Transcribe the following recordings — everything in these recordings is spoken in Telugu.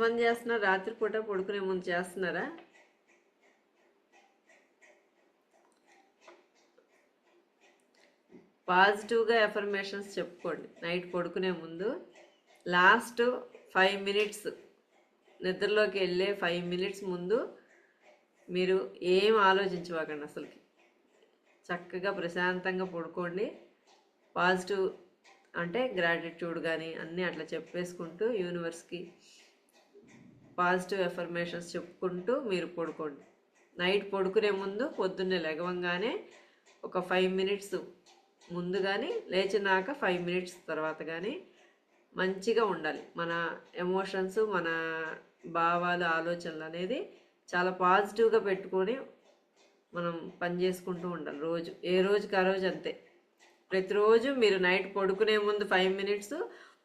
ఎంతమంది చేస్తున్నారు రాత్రిపూట పడుకునే ముందు చేస్తున్నారా? పాజిటివ్గా ఎఫర్మేషన్స్ చెప్పుకోండి. నైట్ పడుకునే ముందు లాస్ట్ ఫైవ్ మినిట్స్ నిద్రలోకి వెళ్ళే ఫైవ్ మినిట్స్ ముందు మీరు ఏం ఆలోచించవాకండి అసలుకి. చక్కగా ప్రశాంతంగా పడుకోండి. పాజిటివ్ అంటే గ్రాటిట్యూడ్ కానీ అన్నీ అట్లా చెప్పేసుకుంటూ యూనివర్స్కి పాజిటివ్ ఎఫర్మేషన్స్ చెప్పుకుంటూ మీరు పడుకోండి. నైట్ పడుకునే ముందు పొద్దున్నే లెగవంగానే ఒక ఫైవ్ మినిట్స్ ముందు కానీ లేచినాక ఫైవ్ మినిట్స్ తర్వాత కానీ మంచిగా ఉండాలి. మన ఎమోషన్స్ మన భావాలు ఆలోచనలు అనేది చాలా పాజిటివ్గా పెట్టుకొని మనం పని చేసుకుంటూ ఉండాలి రోజు. ఏ రోజుకి ఆ రోజు అంతే. ప్రతిరోజు మీరు నైట్ పడుకునే ముందు ఫైవ్ మినిట్స్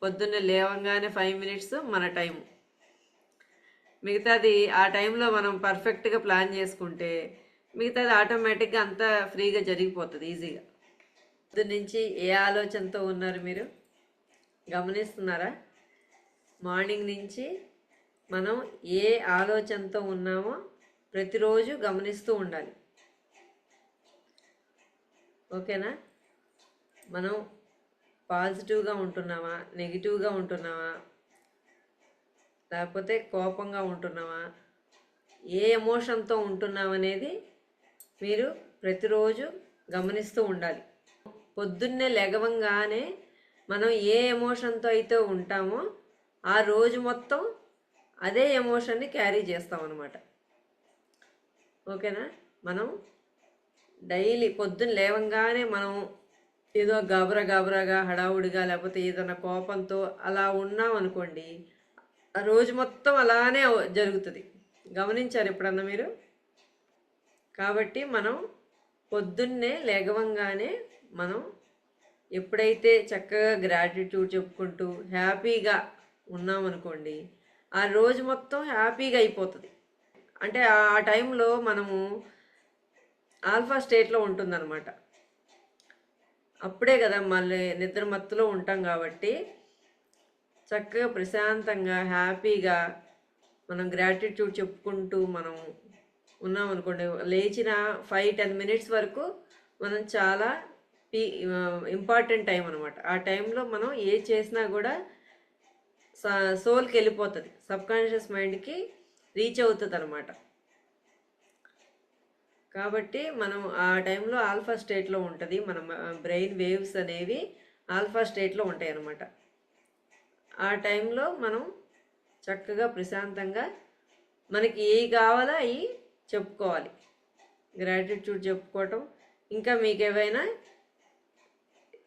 పొద్దున్నే లేవంగానే ఫైవ్ మినిట్స్ మన టైం మిగతాది ఆ టైంలో మనం పర్ఫెక్ట్గా ప్లాన్ చేసుకుంటే మిగతాది ఆటోమేటిక్గా అంతా ఫ్రీగా జరిగిపోతుంది ఈజీగా. పొద్దు నుంచి ఏ ఆలోచనతో ఉన్నారు మీరు? గమనిస్తున్నారా? మార్నింగ్ నుంచి మనం ఏ ఆలోచనతో ఉన్నామో ప్రతిరోజు గమనిస్తూ ఉండాలి. ఓకేనా? మనం పాజిటివ్గా ఉంటున్నామా? నెగిటివ్గా ఉంటున్నామా? లేకపోతే కోపంగా ఉంటున్నామా ఏ ఎమోషన్తో ఉంటున్నామనేది మీరు ప్రతిరోజు గమనిస్తూ ఉండాలి. పొద్దున్నే లెగవంగానే మనం ఏ ఎమోషన్తో అయితే ఉంటామో ఆ రోజు మొత్తం అదే ఎమోషన్ని క్యారీ చేస్తాం అనమాట ఓకేనా? మనం డైలీ పొద్దున్న లేవంగానే మనం ఏదో గాబరా గాబరాగా హడావుడిగా లేకపోతే ఏదైనా కోపంతో అలా ఉన్నాం అనుకోండి ఆ రోజు మొత్తం అలానే జరుగుతుంది. గమనించారు ఎప్పుడన్నా మీరు? కాబట్టి మనం పొద్దున్నే లేగవంగానే మనం ఎప్పుడైతే చక్కగా గ్రాటిట్యూడ్ చెప్పుకుంటూ హ్యాపీగా ఉన్నామనుకోండి ఆ రోజు మొత్తం హ్యాపీగా అయిపోతుంది. అంటే ఆ టైంలో మనము ఆల్ఫా స్టేట్లో ఉంటుందన్నమాట. అప్పుడే కదా మళ్ళీ నిద్ర మత్తులో ఉంటాం కాబట్టి చక్కగా ప్రశాంతంగా హ్యాపీగా మనం గ్రాటిట్యూడ్ చెప్పుకుంటూ మనం ఉన్నాం అనుకోండి లేచిన ఫైవ్ టెన్ మినిట్స్ వరకు మనం చాలా పీ ఇంపార్టెంట్ టైం అనమాట ఆ టైంలో మనం ఏ చేసినా కూడా సోల్కి వెళ్ళిపోతుంది. సబ్ కాన్షియస్ మైండ్కి రీచ్ అవుతుంది అనమాట కాబట్టి మనం ఆ టైంలో ఆల్ఫా స్టేట్లో ఉంటుంది. మన బ్రెయిన్ వేవ్స్ అనేవి ఆల్ఫా స్టేట్లో ఉంటాయి అన్నమాట ఆ టైంలో మనం చక్కగా ప్రశాంతంగా మనకి ఏ కావాలో అవి చెప్పుకోవాలి. గ్రాటిట్యూడ్ చెప్పుకోవటం. ఇంకా మీకు ఏవైనా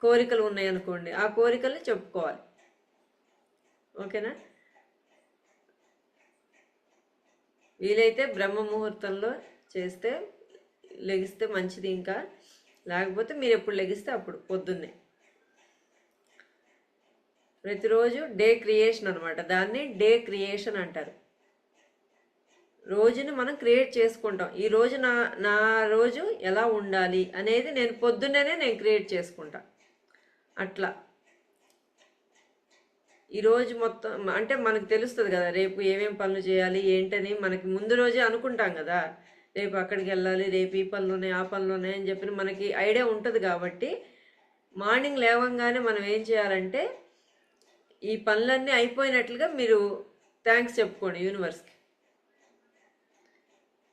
కోరికలు ఉన్నాయనుకోండి ఆ కోరికల్ని చెప్పుకోవాలి. ఓకేనా? వీలైతే బ్రహ్మ ముహూర్తంలో చేస్తే లెగిస్తే మంచిది ఇంకా. లేకపోతే మీరు ఎప్పుడు లెగిస్తే అప్పుడు పొద్దున్నే. ప్రతిరోజు డే క్రియేషన్ అనమాట దాన్ని డే క్రియేషన్ అంటారు. రోజుని మనం క్రియేట్ చేసుకుంటాం. ఈ రోజు నా నా రోజు ఎలా ఉండాలి అనేది నేను పొద్దున్ననే నేను క్రియేట్ చేసుకుంటా. అట్లా. ఈరోజు మొత్తం అంటే మనకు తెలుస్తుంది కదా రేపు ఏమేం పనులు చేయాలి ఏంటని మనకి ముందు రోజే అనుకుంటాం కదా. రేపు అక్కడికి వెళ్ళాలి రేపు ఈ పనులు ఉన్నాయి ఆ పనులు ఉన్నాయి అని చెప్పి మనకి ఐడియా ఉంటుంది కాబట్టి మార్నింగ్ లేవంగానే మనం ఏం చేయాలంటే ఈ పనులన్నీ అయిపోయినట్లుగా మీరు థ్యాంక్స్ చెప్పుకోండి యూనివర్స్కి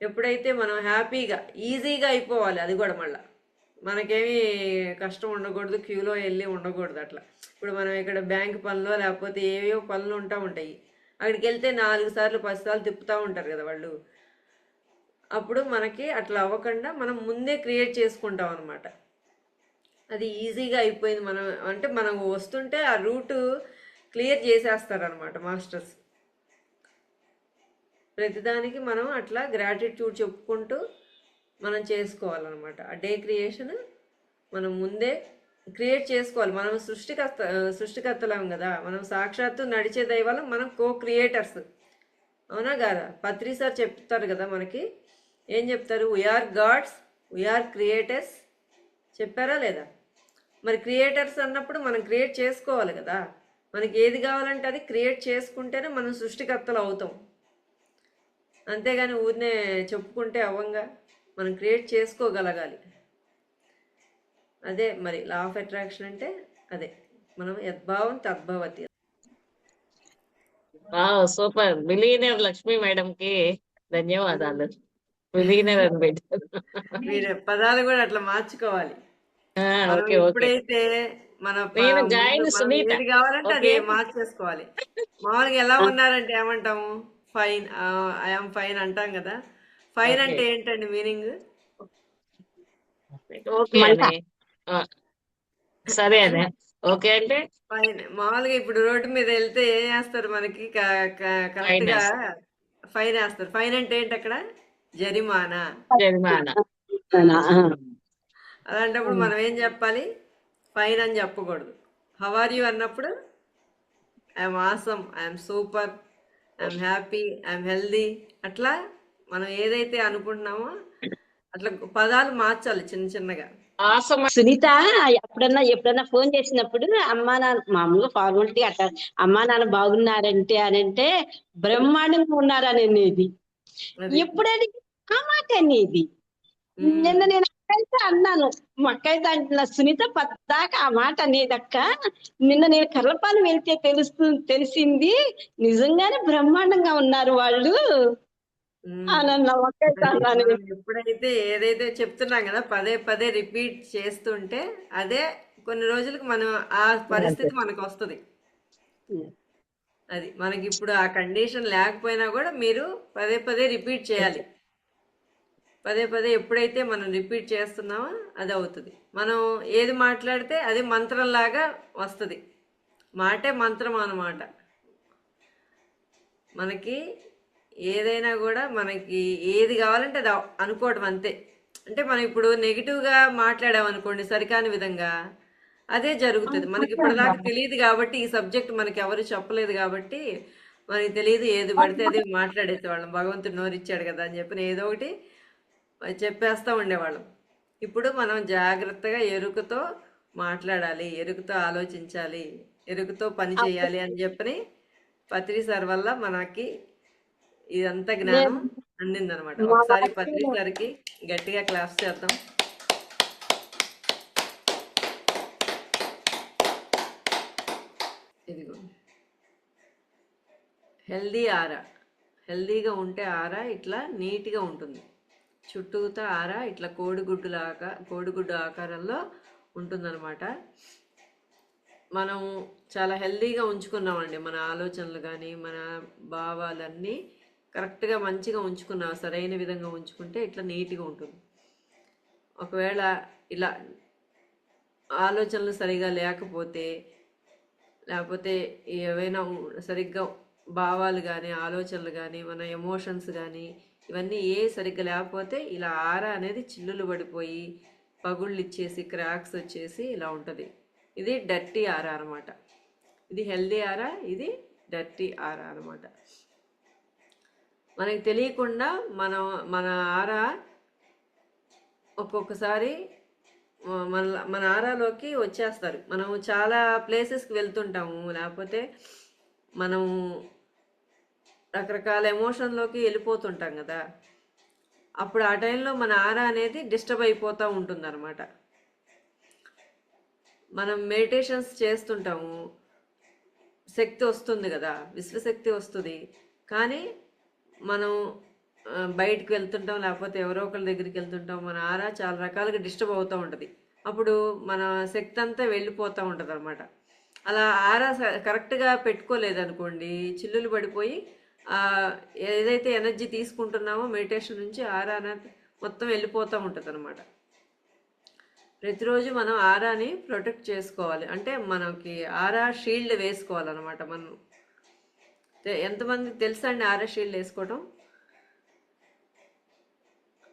ఎప్పుడైతే మనం హ్యాపీగా ఈజీగా అయిపోవాలి అది కూడా మళ్ళీ. మనకేమీ కష్టం ఉండకూడదు క్యూలో వెళ్ళి ఉండకూడదు అట్లా. ఇప్పుడు మనం ఇక్కడ బ్యాంక్ పనులు లేకపోతే ఏవేవో పనులు ఉంటా ఉంటాయి. అక్కడికి వెళ్తే నాలుగు సార్లు పది సార్లు తిప్పుతూ ఉంటారు కదా వాళ్ళు. అప్పుడు మనకి అట్లా అవ్వకుండా మనం ముందే క్రియేట్ చేసుకుంటాం అనమాట అది ఈజీగా అయిపోయింది మనం అంటే మనం వస్తుంటే ఆ రూటు క్లియర్ చేసేస్తారనమాట మాస్టర్స్. ప్రతిదానికి మనం అట్లా గ్రాటిట్యూడ్ చెప్పుకుంటూ మనం చేసుకోవాలన్నమాట. ఆ డే క్రియేషన్ మనం ముందే క్రియేట్ చేసుకోవాలి. మనం సృష్టికర్త సృష్టికర్తలం కదా. మనం సాక్షాత్తు నడిచే దైవాలం మనం కో క్రియేటర్స్ అవునా కాదా పత్రి సార్ చెప్తారు కదా మనకి. ఏం చెప్తారు? వీఆర్ గాడ్స్ వీఆర్ క్రియేటర్స్ చెప్పారా లేదా? మరి క్రియేటర్స్ అన్నప్పుడు మనం క్రియేట్ చేసుకోవాలి కదా. మనకి ఏది కావాలంటే అది క్రియేట్ చేసుకుంటేనే మనం సృష్టికర్తలు అవుతాం. అంతేగాని ఊరినే చెప్పుకుంటే అవ్వంగా మనం క్రియేట్ చేసుకోగలగాలి. అదే మరి లా ఆఫ్ అట్రాక్షన్ అంటే అదే మనం యద్భావం తద్భవతి. సూపర్. బిలీనియర్ లక్ష్మి మేడం కి ధన్యవాదాలు. బిలీనియర్ అని పెట్టారు. మీరు పదాలు కూడా అట్లా మార్చుకోవాలి. ఎప్పుడైతే మన ఏది కావాలంటే అది ఓకే. మార్చేసుకోవాలి మామూలుగా ఎలా ఉన్నారంటే ఏమంటాము? ఫైన్ ఐఎమ్ ఫైన్ అంటాం కదా. ఫైన్ అంటే ఏంటండి మీనింగ్? సరే అని ఓకే అంటే? ఫైన్. మామూలుగా ఇప్పుడు రోడ్డు మీద వెళ్తే ఏం చేస్తారు మనకి? కరెక్ట్ ఫైన్గా వేస్తారు. ఫైన్ వేస్తారు. ఫైన్ అంటే ఏంటి అక్కడ? జరిమానా. జరిమానా. అలాంటప్పుడు మనం ఏం చెప్పాలి? ఫైన్ అని చెప్పకూడదు. హౌ ఆర్ యూ అన్నప్పుడు I'm awesome I'm super I'm happy I'm healthy అట్లా మనం ఏదైతే అనుకుంటున్నామో అట్లా పదాలు మార్చాలి చిన్న చిన్నగా. ఆసమ సునీత ఎప్పుడన్నా ఎప్పుడన్నా ఫోన్ చేసినప్పుడు అమ్మా నాన్న మామూలుగా ఫార్మాలిటీ అట్లా అమ్మా నాన్న బాగున్నారంటే అని అంటే బ్రహ్మాండంగా ఉన్నారని అనేది అది. ఎప్పుడు అడిగి ఆ మాట అనేది. నిన్న నేను అక్కయితే అన్నాను మా అక్కయితే అంటున్నా సునీత పద్దాకా ఆ మాట అనేది అక్క నిన్న నేను కర్లపాలు వెళ్తే తెలుస్తు తెలిసింది నిజంగానే బ్రహ్మాండంగా ఉన్నారు వాళ్ళు. ఎప్పుడైతే ఏదైతే చెప్తున్నాం కదా పదే పదే రిపీట్ చేస్తుంటే అదే కొన్ని రోజులకు మనం ఆ పరిస్థితి మనకు వస్తుంది. అది మనకి ఇప్పుడు ఆ కండిషన్ లేకపోయినా కూడా మీరు పదే పదే రిపీట్ చేయాలి. పదే పదే ఎప్పుడైతే మనం రిపీట్ చేస్తున్నామో అది అవుతుంది మనం ఏది మాట్లాడితే అది మంత్రంలాగా వస్తుంది. మాటే మంత్రం అన్నమాట. మనకి ఏదైనా కూడా మనకి ఏది కావాలంటే అది అనుకోవటం అనుకోవడం అంతే. అంటే మనం ఇప్పుడు నెగిటివ్గా మాట్లాడామనుకోండి సరికాని విధంగా అదే జరుగుతుంది. మనకి ఇప్పటిదాకా తెలియదు కాబట్టి ఈ సబ్జెక్ట్ మనకి ఎవరు చెప్పలేదు కాబట్టి మనకి తెలియదు ఏది పడితే అది మాట్లాడేసేవాళ్ళం. భగవంతుడు నోరిచ్చాడు కదా అని చెప్పి ఏదో ఒకటి చెప్పేస్తూ ఉండేవాళ్ళం. ఇప్పుడు మనం జాగ్రత్తగా ఎరుకతో మాట్లాడాలి ఎరుకతో ఆలోచించాలి ఎరుకతో పని చేయాలి అని చెప్పని పత్రి సార్ వల్ల మనకి ఇదంతా జ్ఞానం అందిందనమాట. ఒకసారి పత్రి సార్కి గట్టిగా క్లాస్ చేద్దాం. ఇదిగో. హెల్దీ ఆరా. హెల్దీగా ఉంటే ఆరా ఇట్లా నీట్గా ఉంటుంది. చుట్టూతా ఆర ఇట్లా కోడిగుడ్డులాగా కోడిగుడ్డు ఆకారంలో ఉంటుందన్నమాట. మనం చాలా హెల్దీగా ఉంచుకున్నామండి. మన ఆలోచనలు కానీ మన భావాలన్నీ కరెక్ట్గా మంచిగా ఉంచుకున్నాం సరైన విధంగా ఉంచుకుంటే ఇట్లా నీట్గా ఉంటుంది. ఒకవేళ ఇలా ఆలోచనలు సరిగా లేకపోతే లేకపోతే ఏవైనా సరిగ్గా భావాలు కానీ ఆలోచనలు కానీ మన ఎమోషన్స్ కానీ ఇవన్నీ ఏ సరిగ్గా లేకపోతే ఇలా ఆర అనేది చిల్లులు పడిపోయి పగుళ్ళు ఇచ్చేసి క్రాక్స్ వచ్చేసి ఇలా ఉంటుంది. ఇది డర్టీ ఆర అనమాట ఇది హెల్దీ ఆర ఇది డర్టీ ఆర అనమాట మనకి తెలియకుండా మనం మన ఆర ఒక్కొక్కసారి మన మన ఆరాలోకి వచ్చేస్తారు. మనం చాలా ప్లేసెస్కి వెళ్తుంటాము లేకపోతే మనము రకరకాల ఎమోషన్లోకి వెళ్ళిపోతుంటాం కదా. అప్పుడు ఆ టైంలో మన ఆరా అనేది డిస్టర్బ్ అయిపోతూ ఉంటుందన్నమాట. మనం మెడిటేషన్స్ చేస్తుంటాము. శక్తి వస్తుంది కదా విశ్వశక్తి వస్తుంది. కానీ మనం బయటకు బయటికి వెళ్తుంటాం లేకపోతే ఎవరో ఒకరి దగ్గరికి వెళ్తుంటాం మన ఆరా చాలా రకాలుగా డిస్టర్బ్ అవుతూ ఉంటుంది. అప్పుడు మన శక్తి అంతా వెళ్ళిపోతూ ఉంటుంది అనమాట అలా ఆరా స- కరెక్ట్గా పెట్టుకోలేదనుకోండి చిల్లులు పడిపోయి ఏదైతే ఎనర్జీ తీసుకుంటున్నామో మెడిటేషన్ నుంచి ఆరాన అనేది మొత్తం వెళ్ళిపోతూ ఉంటుంది అనమాట ప్రతిరోజు మనం ఆరాని ప్రొటెక్ట్ చేసుకోవాలి. అంటే మనకి ఆరా షీల్డ్ వేసుకోవాలన్నమాట మనం. ఎంతమంది తెలుసా అండి ఆరా షీల్డ్ వేసుకోవడం